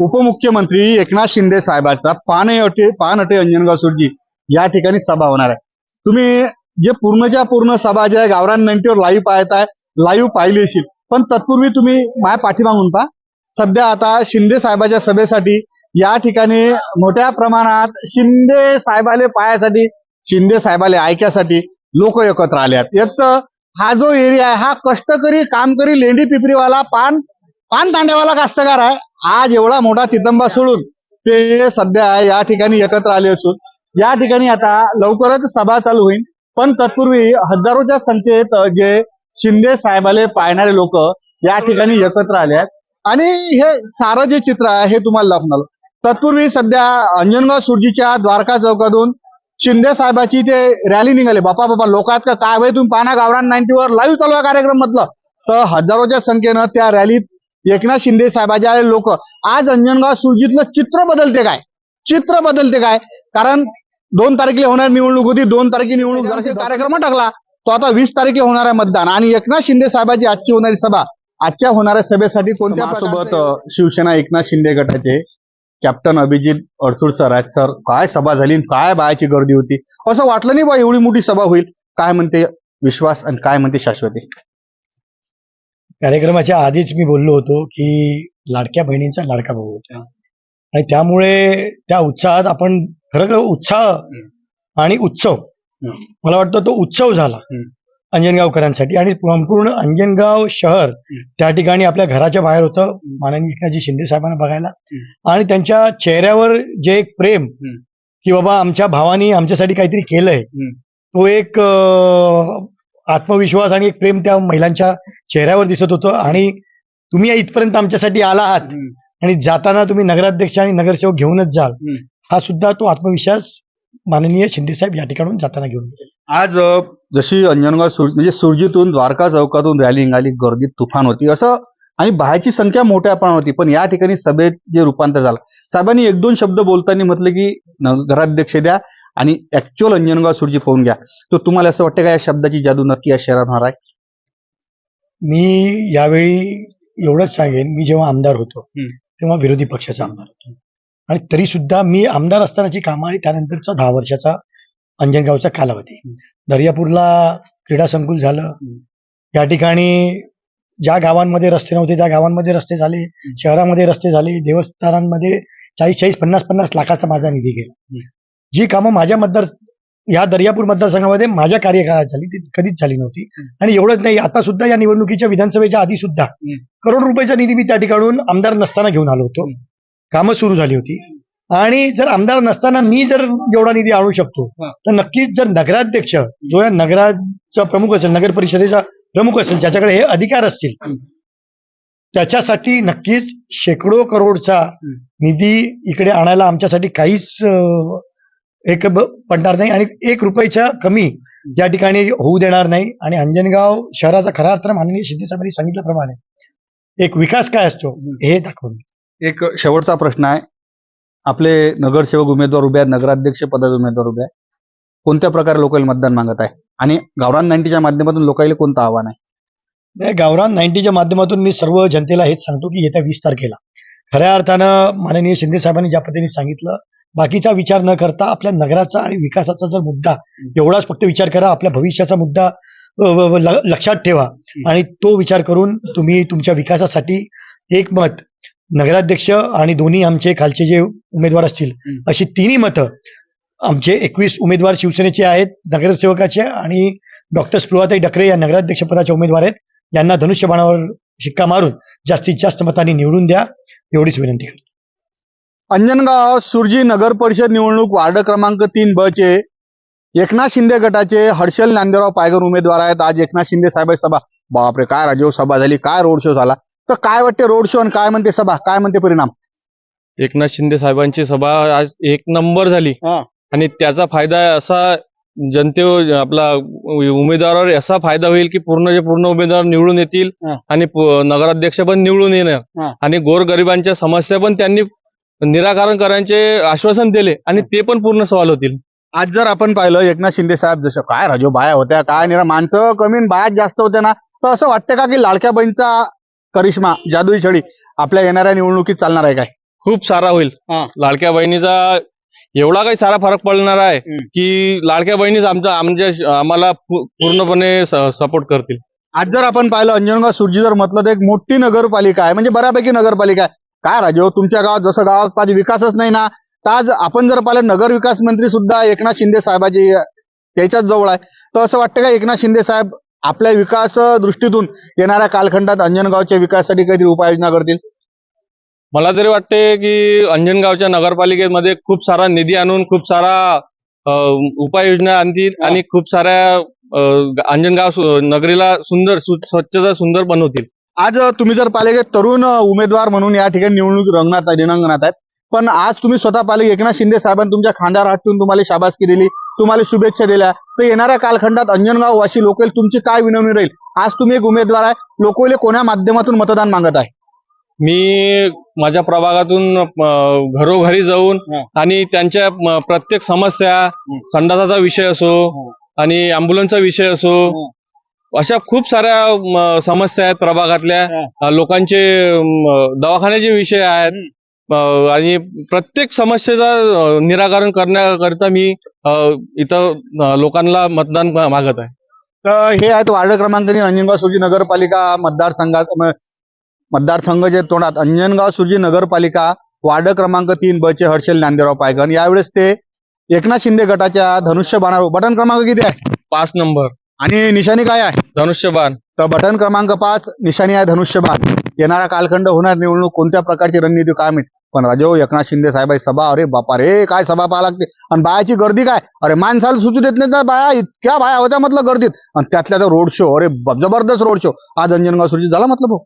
उपमुख्यमंत्री एकनाथ शिंदे साहेबाचा पानअटे पानअटे अंजनगाव सुरजी या ठिकाणी सभा होणार आहे. तुम्ही जे पूर्णच्या पूर्ण सभा ज्या आहे, गावरान नंटीवर लाईव्ह पाहताय लाईव्ह पाहिली असेल पण तत्पूर्वी तुम्ही माझ्या पाठीमागून पहा. सध्या आता शिंदे साहेबाच्या सभेसाठी या ठिकाणी मोठ्या प्रमाणात शिंदे साहेबाले पायासाठी शिंदे साहेबाले ऐक्यासाठी लोक एकत्र आले आहेत. एक तर हा जो एरिया आहे हा कष्टकरी कामकरी लेंडी पिपरीवाला पान पान तांड्यावाला कास्तकार आहे. आज एवढा मोठा तितंबा सोडून ते सध्या या ठिकाणी एकत्र आले असून या ठिकाणी आता लवकरच सभा चालू होईल. पण तत्पूर्वी हजारोच्या संख्येत जे शिंदे साहेबाले पाहणारे लोक या ठिकाणी एकत्र आले आहेत. आणि हे सारं जे चित्र आहे हे तुम्हाला दाखवणार तत्पूर्वी सध्या अंजनगाव सुरजीच्या द्वारका चौकातून शिंदे साहेबाची ते रॅली निघाली. बापा बापा लोकात का काय भाई तुम्ही पाना गावरान नाईन्टीवर लाईव्ह चालू आहे कार्यक्रम मधलं. तर हजारोच्या संख्येनं त्या रॅलीत एकनाथ शिंदे साहेबाचे लोक. आज अंजनगाव सुरजीतलं चित्र बदलते काय? चित्र बदलते काय? कारण दोन तारखेला होणार निवडणूक होती दोन तारखे निवडणूक कार्यक्रम टाकला. तो आता वीस तारखे होणार आहे मतदान. आणि एकनाथ शिंदे साहेबाची आजची होणारी सभा आजच्या होणाऱ्या सभेसाठी कोणत्या सोबत शिवसेना एकनाथ शिंदे गटाचे कॅप्टन अभिजित अडसूळ सर आहेत. सर काय सभा झाली काय बायाची गर्दी होती? असं वाटलं नाही बा एवढी मोठी सभा होईल. काय म्हणते विश्वास आणि काय म्हणते शाश्वती? कार्यक्रमाच्या आधीच मी बोललो होतो की लाडक्या बहिणींचा लाडका भाऊ होता. आणि त्यामुळे त्या उत्साहात आपण खरं खरं उत्साह आणि उत्सव. मला वाटतं तो उत्सव झाला. अंजनगावकरांसाठी. आणि संपूर्ण अंजनगाव शहर त्या ठिकाणी आपल्या घराच्या बाहेर होतं माननीय एकनाथजी शिंदे साहेबांना बघायला. आणि त्यांच्या चेहऱ्यावर जे एक प्रेम. की बाबा आमच्या भावानी आमच्यासाठी काहीतरी केलंय. तो एक आत्मविश्वास आणि एक प्रेम त्या महिलांच्या चेहऱ्यावर दिसत होतं. आणि तुम्ही इथपर्यंत आमच्यासाठी आला आहात. आणि जाताना तुम्ही नगराध्यक्ष आणि नगरसेवक घेऊनच जाल. हा सुद्धा तो आत्मविश्वास माननीय शिंदे साहेब या ठिकाणून जाताना घेऊन गेले. आज जशी अंजनगाव सुर म्हणजे सुरजीतून द्वारका चौकातून रॅली निघाली गर्दीत तुफान होती असं आणि बाहेरची संख्या मोठ्या प्रमाणात होती पण या ठिकाणी सभेत जे रूपांतर झालं. साहेबांनी एक दोन शब्द बोलताना म्हटलं की नगराध्यक्ष द्या आणि ऍक्च्युअल अंजनगाव सुरजी पाहून घ्या. तर तुम्हाला असं वाटतं का या शब्दाची जादू नक्की या शहरात होणार आहे? मी यावेळी एवढंच सांगेन. मी जेव्हा आमदार होतो. तेव्हा विरोधी पक्षाचा आमदार होतो. आणि तरी सुद्धा मी आमदार असतानाची कामं आणि त्यानंतरचा दहा वर्षाचा अंजनगावचा कालावधी. दर्यापूरला क्रीडा संकुल झालं. या ठिकाणी ज्या गावांमध्ये रस्ते नव्हते त्या गावांमध्ये रस्ते झाले. शहरामध्ये रस्ते झाले. देवस्थानांमध्ये चाळीस चाळीस पन्नास पन्नास लाखाचा माझा निधी गेला. जी कामं माझ्या मतदार या दर्यापूर मतदारसंघामध्ये माझ्या कार्यकाळात झाली ती कधीच झाली नव्हती. आणि एवढंच नाही आता सुद्धा या निवडणुकीच्या विधानसभेच्या आधी सुद्धा करोड रुपयाचा निधी मी त्या ठिकाणून आमदार नसताना घेऊन आलो होतो. कामं सुरू झाली होती. आणि जर आमदार नसताना मी जर एवढा निधी आणू शकतो. तर नक्कीच जर नगराध्यक्ष जो या नगराचा प्रमुख असेल नगर परिषदेचा प्रमुख असेल ज्याच्याकडे हे अधिकार असतील. त्याच्यासाठी नक्कीच शेकडो करोडचा निधी इकडे आणायला आमच्यासाठी काहीच एक पडणार नाही आणि एक रुपयाच्या कमी या ठिकाणी होऊ देणार नाही. आणि अंजनगाव शहराचा खरा अर्थ माननीय शिंदे साहेबांनी सांगितल्याप्रमाणे एक विकास काय असतो हे दाखवून. एक शेवटचा प्रश्न आहे. आपले नगरसेवक उमेदवार उभे आहेत नगराध्यक्ष पदाचे उमेदवार उभे आहेत. कोणत्या प्रकारे लोकांना मतदान मागत आहे? आणि गावरान नाईन्टीच्या माध्यमातून लोकांना कोणतं आव्हान आहे? नाही, गावरान नाईन्टीच्या माध्यमातून मी सर्व जनतेला हेच सांगतो की येत्या वीस तारखेला. खऱ्या अर्थानं माननीय शिंदे साहेबांनी ज्या पद्धतीने सांगितलं बाकीचा विचार न करता आपल्या नगराचा आणि विकासाचा जर मुद्दा एवढाच फक्त विचार करा आपल्या भविष्याचा मुद्दा लक्षात ठेवा. आणि तो विचार करून तुम्ही तुमच्या विकासासाठी एक मत नगराध्यक्ष आणि दोन्ही आमचे खालचे जे उमेदवार असतील. अशी तिन्ही मतं आमचे एकवीस उमेदवार शिवसेनेचे आहेत नगरसेवकाचे आणि डॉक्टर स्पृहाताई डकरे या नगराध्यक्ष पदाचे उमेदवार आहेत. यांना धनुष्यबाणावर शिक्का मारून जास्तीत जास्त मतांनी निवडून द्या. एवढीच विनंती करतो. अंजनगाव सुरजी नगर परिषद निवडणूक वार्ड क्रमांक तीन ब चे एकनाथ शिंदे गटाचे हर्षल नांदेराव पायगर उमेदवार आहेत. आज एकनाथ शिंदे साहेब सभा. बापरे काय राजीव सभा झाली? काय रोड शो झाला? तर काय वाटते रोड शो आणि काय म्हणते सभा? काय म्हणते परिणाम? एकनाथ शिंदे साहेबांची सभा आज एक नंबर झाली. आणि त्याचा फायदा असा जनते आपला उमेदवारावर असा फायदा होईल की पूर्ण जे पूर्ण उमेदवार निवडून येतील. आणि नगराध्यक्ष पण निवडून. येणार. आणि गोरगरिबांच्या समस्या पण त्यांनी निराकरण करण्याचे आश्वासन दिले आणि ते पण पूर्ण सवाल होतील. आज जर आपण पाहिलं एकनाथ शिंदे साहेब जसं काय राजू बाया होत्या काय निरा माणसं कमी आणि बाया जास्त होत्या ना तर असं वाटतं का की लाडक्या बहीणचा करिश्मा जादुई छडी आपल्या येणाऱ्या निवडणुकीत चालणार आहे काय? खूप सारा होईल. हा. लाडक्या बहिणीचा एवढा काही सारा फरक पडणार आहे. की लाडक्या बहिणीच आमच्या आमच्या आम्हाला पूर्णपणे सपोर्ट करतील. आज जर आपण पाहिलं अंजनगाव सुरजी जर म्हटलं तर एक मोठी नगरपालिका आहे म्हणजे बऱ्यापैकी नगरपालिका आहे. काय राजे हो, तुमच्या गावात जसं गावात पाहिजे विकासच नाही ना तर आज आपण जर पाहिलं नगर विकास मंत्री सुद्धा एकनाथ शिंदे साहेबाची त्याच्याच जवळ आहे. तर असं वाटतं का एकनाथ शिंदे साहेब आपल्या विकास दृष्टीतून येणाऱ्या कालखंडात अंजनगावच्या विकासासाठी काहीतरी उपाययोजना करतील? मला तरी वाटते की अंजनगावच्या नगरपालिकेमध्ये खूप सारा निधी आणून खूप सारा उपाययोजना आणतील. आणि खूप साऱ्या अंजनगाव नगरीला सुंदर स्वच्छता सुंदर बनवतील. आज तुम्ही जर पाहिले की तरुण उमेदवार म्हणून या ठिकाणी निवडणूक रंगणात रिंगणात आहेत. पण आज तुम्ही स्वतः पाहिले एकनाथ शिंदे साहेबांनी तुमच्या खांद्यावर हात ठेवून तुम्हाला शाबासकी दिली तुम्हाला शुभेच्छा दिल्या. तर येणाऱ्या कालखंडात अंजनगाव वाशी लोकल तुमची काय विनवणी राहील? आज तुम्ही एक उमेदवार आहे लोकले कोण्या माध्यमातून मतदान मागत आहे? मी माझ्या प्रभागातून घरोघरी जाऊन. आणि त्यांच्या प्रत्येक समस्या संडासाचा विषय असो. आणि अँब्युलन्सचा विषय असो अशा खूप साऱ्या समस्या आहेत प्रभागातल्या. लोकांचे दवाखान्याचे विषय आहेत आणि प्रत्येक समस्येचा निराकरण करण्याकरिता मी इथं लोकांना मतदान मागत आहे. तर हे आहेत वार्ड क्रमांक तीन अंजनगाव सुरजी नगरपालिका मतदारसंघात मतदारसंघ जे तोंडात अंजनगाव सुरजी नगरपालिका वार्ड क्रमांक तीन ब चे हर्षल नांदेराव पायगन. यावेळेस ते एकनाथ शिंदे गटाच्या धनुष्यबाणावर बटन क्रमांक किती आहे? पाच नंबर. आणि निशाणी काय आहे? धनुष्यबाण. तर बटन क्रमांक पाच निशाणी आहे धनुष्यबाण. येणारा कालखंड होणार निवडणूक कोणत्या प्रकारची रणनीती काय माहीत? पण राजो एकनाथ शिंदे साहेब सभा अरे बापा रे काय सभा पाहा लागते? आणि बायाची गर्दी काय? अरे माणसाला सुचू देत नाही तर बाया इतक्या बाया होत्या म्हटलं गर्दीत. आणि त्यातल्या तर रोड शो अरे जबरदस्त रोड शो. आज अंजनगाव सुरजी झाला म्हटलं भाऊ.